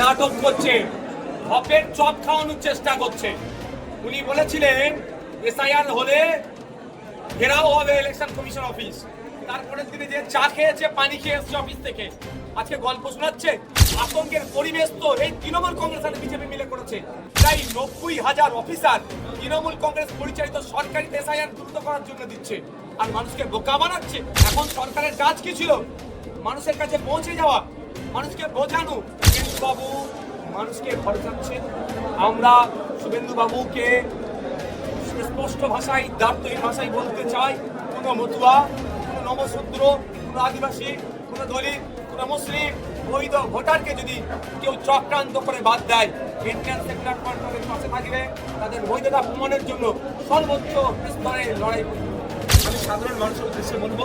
নাটক করছে, হপের চপ খাওয়ানোর চেষ্টা করছে। উনি বলেছিলেন, এসআইআর হলে ঘেরাও হবে ইলেকশন কমিশন অফিস তারপরে তিনি যে চা খেয়েছে, পানি খেয়ে এসছে অফিস থেকে। আজকে গল্প শোনাচ্ছে, আতঙ্কের পরিবেশ তো এই তৃণমূল কংগ্রেস আর বিজেপি মিলে করেছে। তাই নব্বই হাজার অফিসার তৃণমূল কংগ্রেস পরিচালিত সরকারি এসআইআর দ্রুত করার জন্য দিচ্ছে। আর মানুষকে বোকা বানাচ্ছে। এখন সরকারের কাজ কি ছিল? মানুষের কাছে পৌঁছে যাওয়া, মানুষকে বোঝানো বাবু, মানুষকে ভরসাচ্ছেন আমরা শুভেন্দু বাবুকে স্পষ্ট ভাষায় দার্থিক ভাষায় বলতে চাই। কোনো মতুয়া, কোনো নবশূদ্র, কোনো আদিবাসী, কোনো দলিত, কোনো মুসলিম বৈধ ভোটারকে যদি কেউ চক্রান্ত করে বাদ দেয় ইন্ডিয়ান সেকুলার ফ্রন্ট তাদের পাশে থাকবে। তাদের বৈধতা প্রমাণের জন্য সর্বোচ্চ স্তরে লড়াই করবে। আমি সাধারণ মানুষের উদ্দেশ্যে বলব,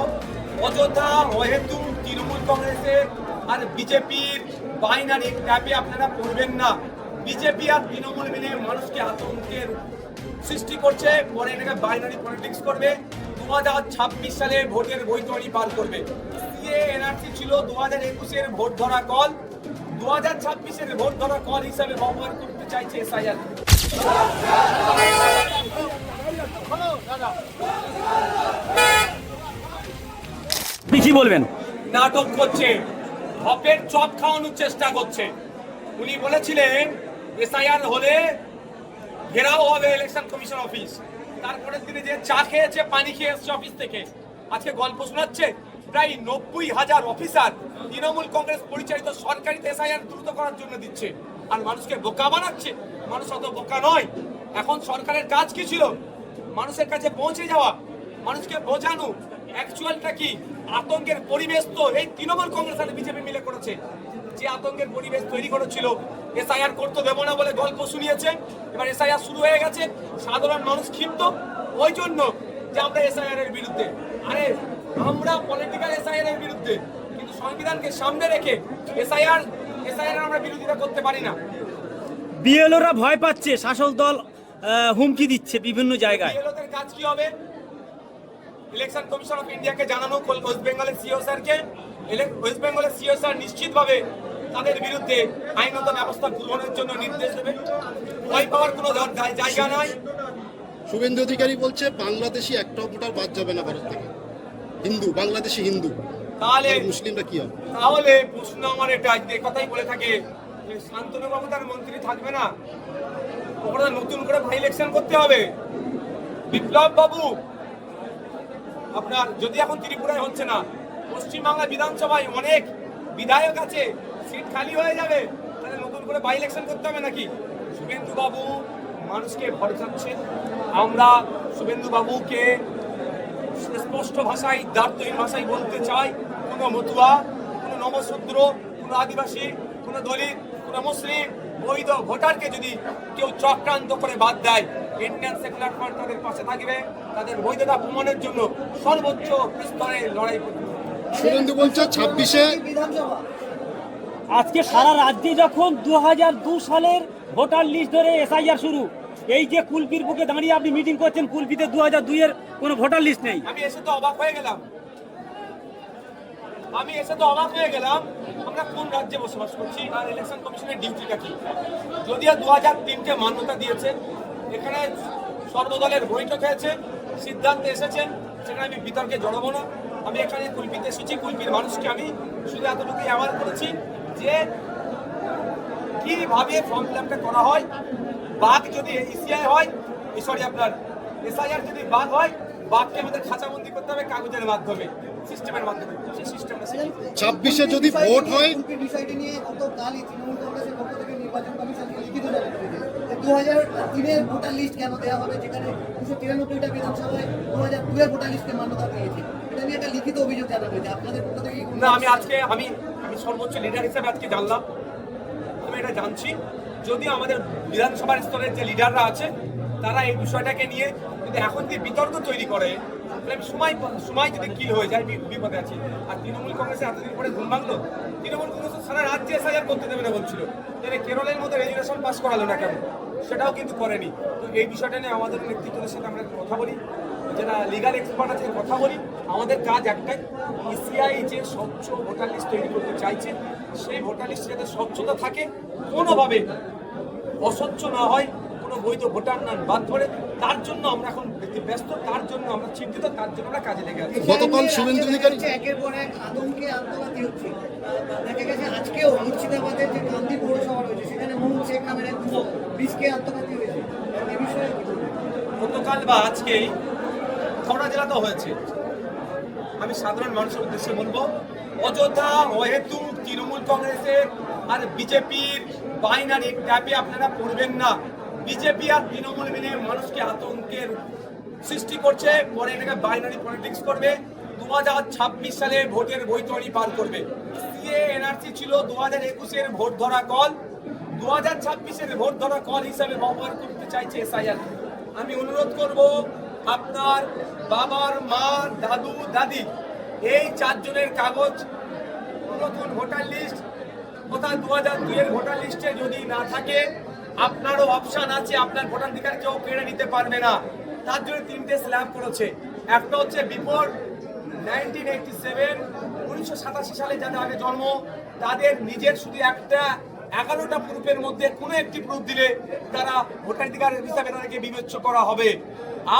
অযথা অহেতু তৃণমূল কংগ্রেসের আর বিজেপির বাইনারি ট্যাপে আপনারা পড়বেন না। বিজেপি আর তৃণমূল মিলে মানুষকে আতঙ্কের সৃষ্টি করছে। পরে এটাকে বাইনারি পলিটিক্স করবে। দু হাজার ছাব্বিশ সালে ভোটের বৈতরণী পার করবে। সিএ এনআরসি ছিল দু হাজার একুশের ভোট ধরা কল। দু হাজার ছাব্বিশের ভোট ধরা কল হিসাবে ব্যবহার করতে চাইছে এসআইআর। আপনি কি বলবেন। নাটক করছে। হপের চপ খাওয়ানোর চেষ্টা করছে। উনি বলেছিলেন, এসআইআর হলে ঘেরাও হবে ইলেকশন কমিশন অফিস তারপরে তিনি যে চা খেয়েছে, পানি খেয়ে এসছে অফিস থেকে। আজকে গল্প শোনাচ্ছে, প্রায় নব্বই হাজার অফিসার তৃণমূল কংগ্রেস পরিচালিত সরকারি এসআইআর দ্রুত করার জন্য দিচ্ছে। আর মানুষকে বোকা বানাচ্ছে। মানুষ অত বোকা নয়। এখন সরকারের কাজ কি ছিল? মানুষের কাছে পৌঁছে যাওয়া, মানুষকে বোঝানো অ্যাকচুয়ালটা কি? আতঙ্কের পরিবেশ তো এই তৃণমূল কংগ্রেস আর বিজেপি মিলে করেছে। যে আতঙ্কের পরিবেশ তৈরি করেছিল এসআইআর করতে দেবো না বলে গল্প শুনিয়েছে। এবার এসআইআর শুরু হয়ে গেছে সাধারণ মানুষ ক্ষিপ্ত। ওই জন্য যে আমরা এসআইআর এর বিরুদ্ধে। আরে আমরা পলিটিক্যাল এসআইআর এর বিরুদ্ধে। কিন্তু সংবিধানকে সামনে রেখে এসআইআর এসআইআর আমরা বিরোধিতা করতে পারি না। বিএলওরা ভয় পাচ্ছে শাসক দল হুমকি দিচ্ছে বিভিন্ন জায়গায়। বিএলওদের কাজ কি হবে? ইলেকশন কমিশন অফ ইন্ডিয়াকে জানানো ওয়েস্ট বেঙ্গলের সিও স্যারকে। ওয়েস্ট বেঙ্গলের সিও স্যার নিশ্চিতভাবে তাদের বিরুদ্ধে আইনত ব্যবস্থা গ্রহণের জন্য নির্দেশ দেবে। ভয় পাওয়ার কোনো জায়গা নাই। শুভেন্দু অধিকারী বলছে বাংলাদেশি একটা ভোটার বাদ যাবে না ভারত থেকে। হিন্দু বাংলাদেশি হিন্দু। তাহলে মুসলিমরা কি হবে? তাহলে প্রশ্ন আমার এটা যে কথাই বলে থাকে যে শান্তনু বাবু তার মন্ত্রী থাকবে না। ওখানে নতুন করে ভাই ইলেকশন করতে হবে। বিপ্লব বাবু আপনার, যদি এখন ত্রিপুরায় হচ্ছে না পশ্চিমবাংলা বিধানসভায় অনেক বিধায়ক আছে, সিট খালি হয়ে যাবে, তাহলে নতুন করে বাই ইলেকশন করতে হবে নাকি? শুভেন্দু বাবু মানুষকে ভরসাচ্ছেন আমরা শুভেন্দু বাবুকে স্পষ্ট ভাষায় দার্থিক ভাষায় বলতে চাই, কোনো মতুয়া, কোনো নবশূদ্র, কোনো আদিবাসী, কোনো দলিত, কোনো মুসলিম, বৈধ ভোটারকে যদি কেউ চক্রান্ত করে বাদ দেয় ইন্ডিয়ান সেকুলার ফ্রন্ট তাদের পাশে থাকবে। তাদের বৈধতা প্রমাণের জন্য সর্বোচ্চ স্তরে লড়াই করবে শুভেন্দু বলছে ছাব্বিশে। আজকে সারা রাজ্যে যখন দু হাজার দু সালের ভোটার লিস্ট ধরে এসআইআর শুরু এই যে কুলপির বুকে দাঁড়িয়ে আপনি মিটিং করছেন কুলপিতে দু হাজার দুইয়ের কোনো ভোটার লিস্ট নেই। আমি এসে তো অবাক হয়ে গেলাম। আমি এসে তো অবাক হয়ে গেলাম। আমরা কোন রাজ্যে বসবাস করছি? আর ইলেকশন কমিশনের ডিউটিটা কি? যদিও দু হাজার তিনটে মান্যতা দিয়েছে এখানে সর্বদলের বৈঠক হয়েছে সিদ্ধান্তে এসেছেন সেখানে আমি বিতর্কে জড়াবো না। আমি এখানে কুলপিতে এসেছি কুলপির মানুষকে আমি শুধু এতটুকুই অ্যাওয়ার করেছি যে কীভাবে ফর্ম ফিল করা হয় বাঘ যদি এসিআই হয় সরি আপনার এসআইআর যদি বাঘ হয় বাঘকে আমাদের খাঁচাবন্দি করতে হবে কাগজের মাধ্যমে সিস্টেমের মাধ্যমে সেই সিস্টেমটা ছাব্বিশে যদি ভোট হয় বিষয়টি নিয়ে তৃণমূল কংগ্রেসের পক্ষ থেকে নির্বাচন কমিশনকে লিখিত জানানো হয়েছে দু হাজার তিনের ভোটার লিস্ট কেন দেওয়া হবে? যেখানে দুশো তিরানব্বইটা বিধানসভায় দু হাজার দুয়ের ভোটার লিস্টকে মান্যতা পেয়েছে। এটা নিয়ে একটা লিখিত অভিযোগ জানানো হয়েছে। আপনাদের পক্ষ থেকে না, আমি আজকে, আমি আমি সর্বোচ্চ লিডার হিসেবে আজকে জানলাম। আমি এটা জানছি। যদিও আমাদের বিধানসভার স্তরের যে লিডাররা আছে, তারা এই বিষয়টাকে নিয়ে যদি এখন যে বিতর্ক তৈরি করে, তাহলে সময় সময় যদি কিল হয়ে যায় বিপদে আছি। আর তৃণমূল কংগ্রেসে এতদিন পরে ঘুম ভাঙলো? তৃণমূল কংগ্রেস সারা রাজ্যে এসআইআর করতে দেবে না বলছিল। তাহলে কেরলের মধ্যে রেজুলেশন পাস করালো না কেন? সেটাও কিন্তু করেনি। তো এই বিষয়টা নিয়ে আমাদের নেতৃত্বের সাথে আমরা কথা বলি। যারা লিগাল এক্সপার্ট আছে কথা বলি। আমাদের কাজ একটাই ইসিআই যে স্বচ্ছ ভোটার লিস্ট তৈরি করতে চাইছে, সেই ভোটার লিস্টে যাতে স্বচ্ছতা থাকে, কোনোভাবে অস্বচ্ছ না হয়, কোনো বৈধ ভোটার না বাদ পড়ে, তার জন্য আমরা এখন ব্যস্ত তার জন্য আমরা চিন্তিত তার জন্য আমরা কাজে লেগে আছি। গতকাল শুভেন্দু অধিকারী একের পর এক আতঙ্কে আত্মঘাতী হচ্ছে। দেখা গেছে আজকেও মুর্শিদাবাদের যে কান্দি পৌরসভা রয়েছে সেখানে শেখ নামের এক যুবক বিষকে আত্মঘাতী হয়েছে। এই বিষয়ে গতকাল বা আজকেই হয়েছে। আমি সাধারণ মানুষের উদ্দেশ্যে বলব অযোধ্যা অহেতু তৃণমূল কংগ্রেসের আর বিজেপির বাইনারি ট্যাপে আপনারা পড়বেন না। বিজেপি আর তৃণমূল মিলে মানুষকে আতঙ্কের সৃষ্টি করছে, পরে এটাকে বাইনারি পলিটিক্স করবে দু হাজার ছাব্বিশ সালে ভোটের বৈতরণী পার করবে। সিএ এনআরসি ছিল দু হাজার একুশের ভোট ধরা কল। দু হাজার ছাব্বিশের ভোট ধরা কল হিসাবে ব্যবহার করতে চাইছে এসআইআর আমি অনুরোধ করব আপনার বাবার মা, দাদু, দাদি, এই চারজনের কাগজ, নতুন ভোটার লিস্ট কোথাও দু হাজার দুইয়ের ভোটার লিস্টে যদি না থাকে, আপনারও অপশান আছে, আপনার ভোটাধিকার কেউ কেড়ে নিতে পারবে না। তার জন্য তিনটে স্ল্যাব করেছে। একটা হচ্ছে বিফোর নাইনটিন এইটটি সেভেন, উনিশশো সাতাশি সালে যাদের আগে জন্ম, তাদের নিজের শুধু একটা এগারোটা প্রুফের মধ্যে কোনো একটি প্রুফ দিলে তারা ভোটাধিকার হিসাবে তাদেরকে বিবেচ্য করা হবে।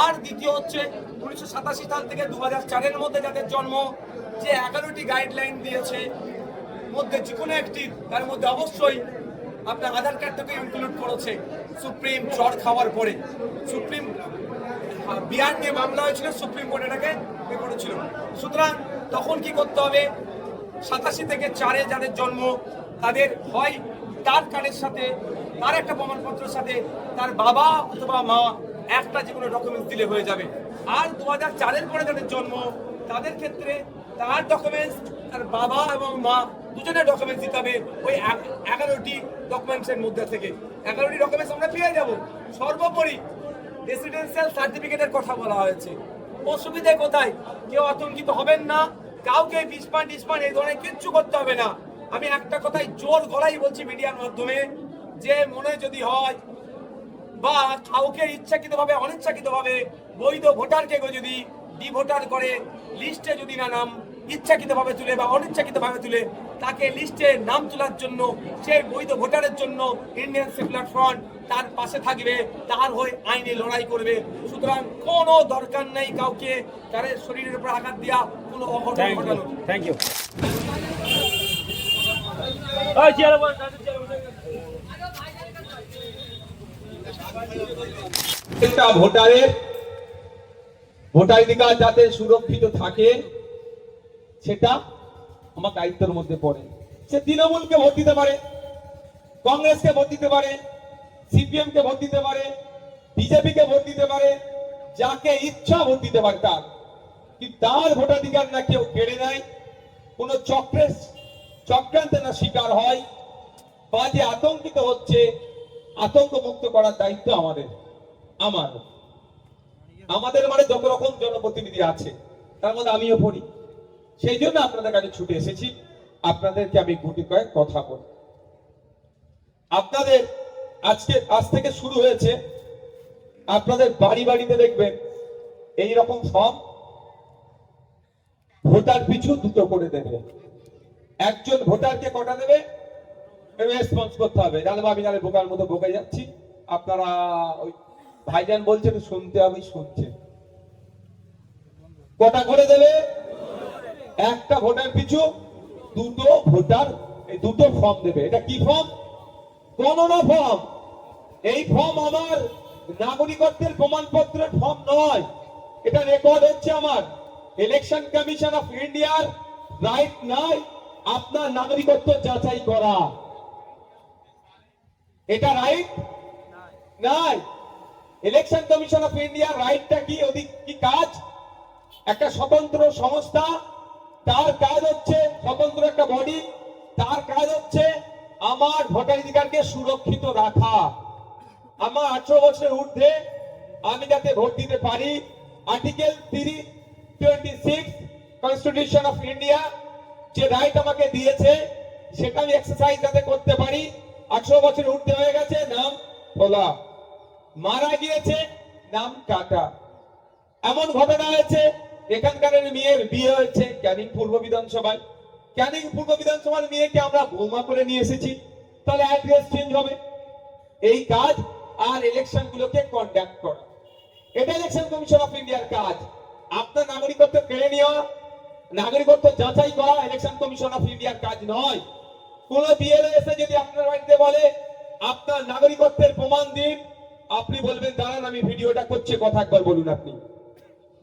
আর দ্বিতীয় হচ্ছে উনিশশো সাতাশি সাল থেকে দু হাজার চারের মধ্যে যাদের জন্ম, যে এগারোটি গাইডলাইন দিয়েছে, মধ্যে যে কোনো একটি তার মধ্যে অবশ্যই আপনার আধার কার্ডটাকে ইনক্লুড করেছে সুপ্রিম চর খাওয়ার পরে। সুপ্রিম বিহার নিয়ে মামলা হয়েছিল, সুপ্রিম কোর্ট এটাকে এ করেছিল। সুতরাং তখন কি করতে হবে? সাতাশি থেকে চারে যাদের জন্ম তাদের হয় তার কার্ডের সাথে, তার একটা প্রমাণপত্রের সাথে, তার বাবা অথবা মা একটা যে কোনো ডকুমেন্টস দিলে হয়ে যাবে। আর দু হাজার চারের পরে যাদের জন্ম, তাদের ক্ষেত্রে তার ডকুমেন্টস তার বাবা এবং মা দুজনের ডকুমেন্টস দিতে হবে ওই এগারোটি ডকুমেন্টসের মধ্যে থেকে। এগারোটি ডকুমেন্টস আমরা পেয়ে যাব। সর্বোপরি রেসিডেন্সিয়াল সার্টিফিকেটের কথা বলা হয়েছে। অসুবিধে কোথায়? কেউ আতঙ্কিত হবেন না। কাউকে বিস্পান টিসপান এই ধরনের কিচ্ছু করতে হবে না। আমি একটা কথাই জোর গলাই বলছি মিডিয়ার মাধ্যমে, যে মনে যদি হয় বা কাউকে ইচ্ছাকৃতভাবে, অনিচ্ছাকৃতভাবে বৈধ ভোটারকে যদি ডি ভোটার করে, লিস্টে যদি না নাম ইচ্ছাকৃতভাবে তুলে বা অনিচ্ছাকৃতভাবে তুলে তাকে লিস্টে নাম তোলার জন্য সেই বৈধ ভোটারের জন্য ইন্ডিয়ান সেকুলার ফ্রন্ট তার পাশে থাকবে তার হয়ে আইনে লড়াই করবে। সুতরাং কোনো দরকার নেই কাউকে তার শরীরের উপর আঘাত দেওয়া কোনো অঘটন ঘটানো থ্যাংক ইউ ভোটারের ভোটাধিকার যাতে সুরক্ষিত থাকে সেটা আমার দায়িত্বের মধ্যে পড়ে। সে তৃণমূলকে ভোট দিতে পারে, কংগ্রেসকে ভোট দিতে পারে সিপিএম কে ভোট দিতে পারে বিজেপি কে ভোট দিতে পারে, যাকে ইচ্ছা ভোট দিতে পারে তার। কিন্তু তার ভোটাধিকার না কেউ কেড়ে নেয়, কোন চক্রের চক্রান্তে না শিকার হয়, বা যে আতঙ্কিত হচ্ছে আতঙ্ক মুক্ত করার দায়িত্ব আমাদের, আমার। আমাদের মানে যত রকম জনপ্রতিনিধি আছে, তার মধ্যে আমিও পড়ি। সেই জন্য আপনাদের কাছে ছুটে এসেছি। আপনাদেরকে আমি গুটি কয়েক কথা বলি। আপনাদের আজকে, আজ থেকে শুরু হয়েছে। আপনাদের বাড়ি বাড়িতে দেখবেন এই রকম ফর্ম ভোটার পিছু দুটো করে দেবে। একজন ভোটারকে কটা দেবে? রেসপন্স করতে হবে। জানব আমি জানি বোকার মতো বোকা যাচ্ছি। আপনারা ওই ভাইজান বলছেন, শুনতে হবে শুনছেন কটা করে দেবে? একটা ভোটার পিছু দুটো ভোটার দুটো ফর্ম দেবে। এটা কি ফর্ম গণনা ফর্ম এই ফর্ম আমার নাগরিকত্বের প্রমাণপত্রের ফর্ম নয়। এটা রেকর্ড হচ্ছে আমার। ইলেকশন কমিশন অফ ইন্ডিয়ার রাইট নাই, আপনার নাগরিকত্ব যাচাই করা। এটা রাইট নাই। ইলেকশন কমিশন অফ ইন্ডিয়ার রাইটটা কি? ওদিক কি কাজ? একটা স্বতন্ত্র সংস্থা তার কাজ হচ্ছে স্বতন্ত্র একটা বডি তার কাজ হচ্ছে আমার ভোটাধিকারকে সুরক্ষিত রাখা। আমার আঠারো বছরের ঊর্ধ্বে আমি যাতে ভোট দিতে পারি article three twenty six constitution of India যে রাইট আমাকে দিয়েছে, সেটা আমি এক্সারসাইজ যাতে করতে পারি। আঠারো বছর ঊর্ধ্বে হয়ে গেছে, নাম খোলা। মারা গিয়েছে, নাম কাটা। এমন ঘটনা হয়েছে এখানকার মেয়ের বিয়ে হয়েছে, ক্যানিং পূর্ব বিধানসভায়। ক্যানিং পূর্ব বিধানসভার মেয়েকে আমরা বৌমা করে নিয়ে এসেছি। তাহলে অ্যাড্রেস চেঞ্জ হবে। এই কাজ আর ইলেকশন গুলোকে কন্ডাক্ট করা। এটা ইলেকশন কমিশন অফ ইন্ডিয়ার কাজ। আপনার নাগরিকত্ব কেড়ে নেওয়া, নাগরিকত্ব যাচাই করা ইলেকশন কমিশন অফ ইন্ডিয়ার কাজ নয়। কোন বিএলও এসে যদি আপনার বাড়িতে বলে, আপনার নাগরিকত্বের প্রমাণ দিন, আপনি বলবেন, দাঁড়ান, আমি ভিডিওটা করছি, কথা একবার বলুন আপনি।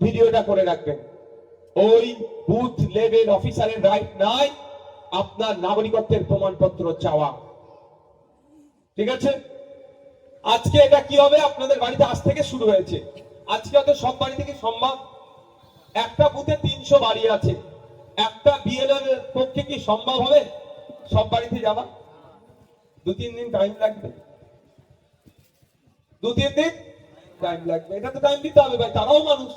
ভিডিওটা করে রাখবেন। ওই বুথ লেভেল অফিসারের রাইট নাই, আপনার নাগরিকত্বের প্রমাণপত্র চাওয়া। ঠিক আছে? আজকে এটা কি হবে? আপনাদের বাড়িতে আজ থেকে শুরু হয়েছে। আজকে হয়তো সব বাড়ি থেকে সম্ভব। একটা বুথে তিনশো বাড়ি আছে। একটা বিএলএর পক্ষে কি সম্ভব হবে? সব বাড়িতে যাওয়া। দু, তিন দিন টাইম লাগবে। দু, তিন দিন টাইম লাগবে। এটা তো টাইম দিতে হবে ভাই, তারাও মানুষ।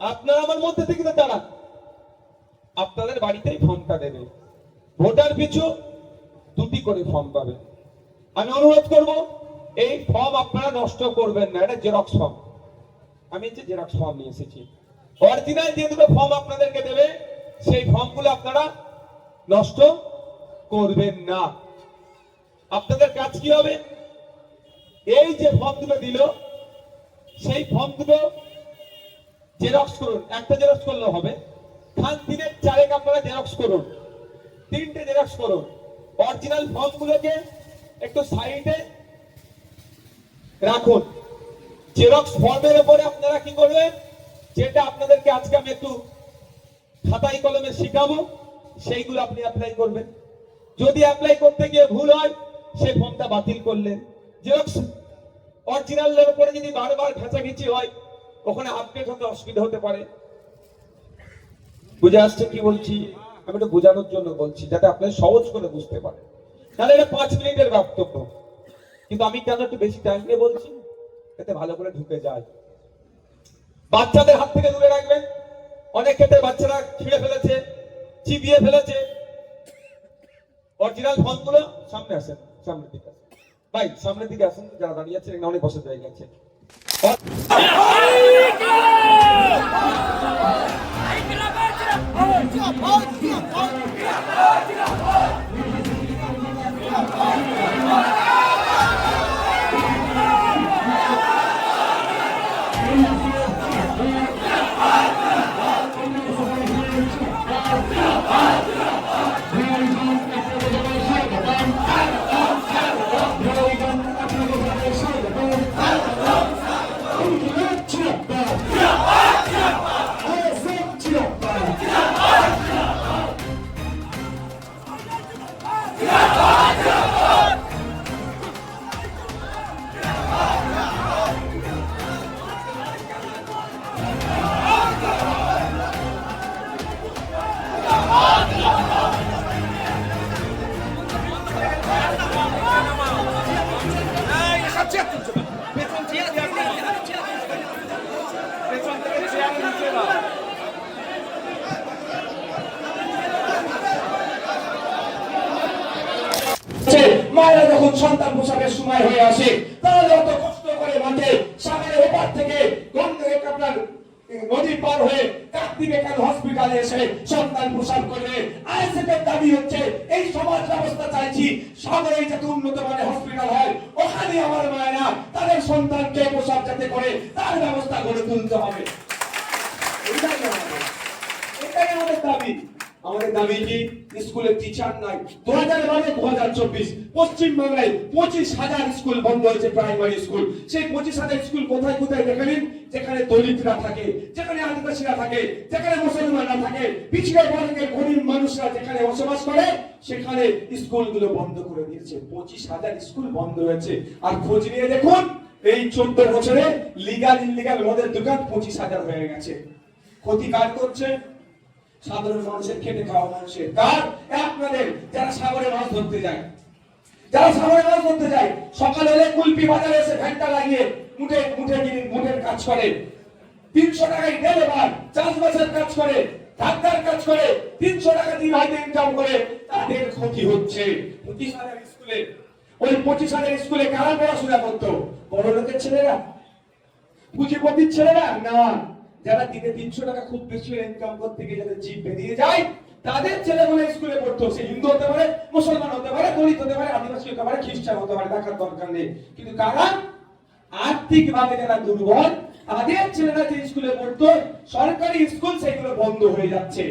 আপনার আমার মধ্যে থেকে তারা আপনাদের বাড়িতেই ফর্মটা দেবে। ভোটার পিছু দুটি করে ফর্ম পাবে আমি অনুরোধ করব, এই ফর্ম আপনারা নষ্ট করবেন না, এটা জেরক্স ফর্ম। আমি হচ্ছে জেরক্স ফর্ম নিয়ে এসেছি। অরিজিনাল যে দুটো ফর্ম আপনাদেরকে দেবে, সেই ফর্মগুলো আপনারা নষ্ট করবেন না। আপনাদের কাজ কি হবে? এই যে ফর্ম দুটো দিল, সেই ফর্ম দুটো জেরক্স করুন, একটা জেরক্স করলে হবে। খান দিনের চারেক আপনারা জেরক্স করুন, তিনটে জেরক্স করুন। অরিজিনাল ফর্মগুলোকে একটু সাইডে রাখুন। জেরক্স ফর্মের উপরে আপনারা কি করবেন, যেটা আপনাদেরকে আজকে আমি একটু খাতাই কলমে শিখাবো, সেইগুলো আপনি অ্যাপ্লাই করবেন। যদি অ্যাপ্লাই করতে গিয়ে ভুল হয়, সেই ফর্মটা বাতিল করলেন। জেরক্স অরিজিনালের উপরে যদি বারবার ঘাঁচাঘিচি হয় ওখানে আপডেট হতে অসুবিধা হতে পারে। বুঝে আসছে কি বলছি? আমি একটু বোঝানোর জন্য বলছি যাতে আপনি সহজ করে বুঝতে পারেন। তাহলে এটা পাঁচ মিনিটের বক্তব্য। কিন্তু আমি কেন একটু বেশি টাইম নিয়ে বলছি? এতে ভালো করে ঢুকে যায়। বাচ্চাদের হাত থেকে দূরে রাখবেন। অনেক ক্ষেত্রে বাচ্চারা ছিঁড়ে ফেলেছে চিবিয়ে ফেলেছে। অরিজিনাল ফোনগুলো সামনে আসেন সামনের দিকে ভাই সামনের দিকে আসেন যারা দাঁড়িয়ে আছে এখানে অনেক বসে আছে আছে, সময় হয়ে আসে তারা যত কষ্ট করে মাঠে সাগরের ওপার থেকে গঙ্গে আপনার নদী পার হয়ে কাকদ্বীপ এখানে হসপিটালে এসে সন্তান প্রসাব করবে? আইএসএফ এর দাবি হচ্ছে, এই সমাজ ব্যবস্থা চাইছি, সাগরে যাতে উন্নত মানের হসপিটাল হয়, ওখানে আমার মায়েরা তাদের সন্তানকে প্রসাব যাতে করে, তার ব্যবস্থা করে তুলতে হবে। এটাই আমাদের দাবি। আমাদের দাবি কি স্কুলে টিচার নাই। দু হাজার বারো দু হাজার চব্বিশ। পশ্চিম বাংলায় পঁচিশ হাজার স্কুল বন্ধ হয়েছে প্রাইমারি স্কুল। সেই পঁচিশ হাজার স্কুল কোথায় কোথায় দেখালেন যেখানে দলিতরা থাকে, যেখানে আদিবাসীরা থাকে, যেখানে মুসলমানরা থাকে, পিছিয়ে বর্গের গরিব মানুষরা যেখানে বসবাস করে, সেখানে স্কুলগুলো বন্ধ করে দিয়েছে। পঁচিশ হাজার স্কুল বন্ধ হয়েছে। আর খোঁজ নিয়ে দেখুন, এই চোদ্দ বছরে লিগাল ইলিগাল মদের দোকান পঁচিশ হাজার হয়ে গেছে। ক্ষতি কার করছে? সাধারণ মানুষের খেটে খাওয়া মানুষের। কার? আপনাদের, যারা সাগরে মাছ ধরতে যায়। যারা সাগরে মাছ ধরতে যায়, সকাল হলে কুলপি বাজারে এসে ঘণ্টা লাগিয়ে মুঠে মুঠে গিরি- মুঠের কাজ করে। তিনশো টাকায় ডেলে বার চাষবাসের কাজ করে, ধাক্কার কাজ করে, তিনশো টাকা দিন হয়তো ইনকাম করে। তাদের ক্ষতি হচ্ছে। পঁচিশ হাজার স্কুলে, ওই পঁচিশ হাজার স্কুলে কারা পড়াশোনা করতো? বড় লোকের ছেলেরা? পুঁজিপতির ছেলেরা? না। যারা দিনে তিনশো টাকা খুব বেশি ইনকাম করতে গিয়ে যাদের জিপ বেরিয়ে যায়, তাদের ছেলেগুলো স্কুলে পড়তো, সে হিন্দু হতে পারে, মুসলমান হতে পারে, দলিত হতে পারে, আদিবাসী হতে পারে, খ্রিস্টান হতে পারে, দেখার দরকার নেই। কিন্তু কারণ আর্থিক ভাবে যারা দুর্বল, তাদের ছেলেরা যে স্কুলে পড়তো, সরকারি স্কুল সেগুলো বন্ধ হয়ে যাচ্ছে।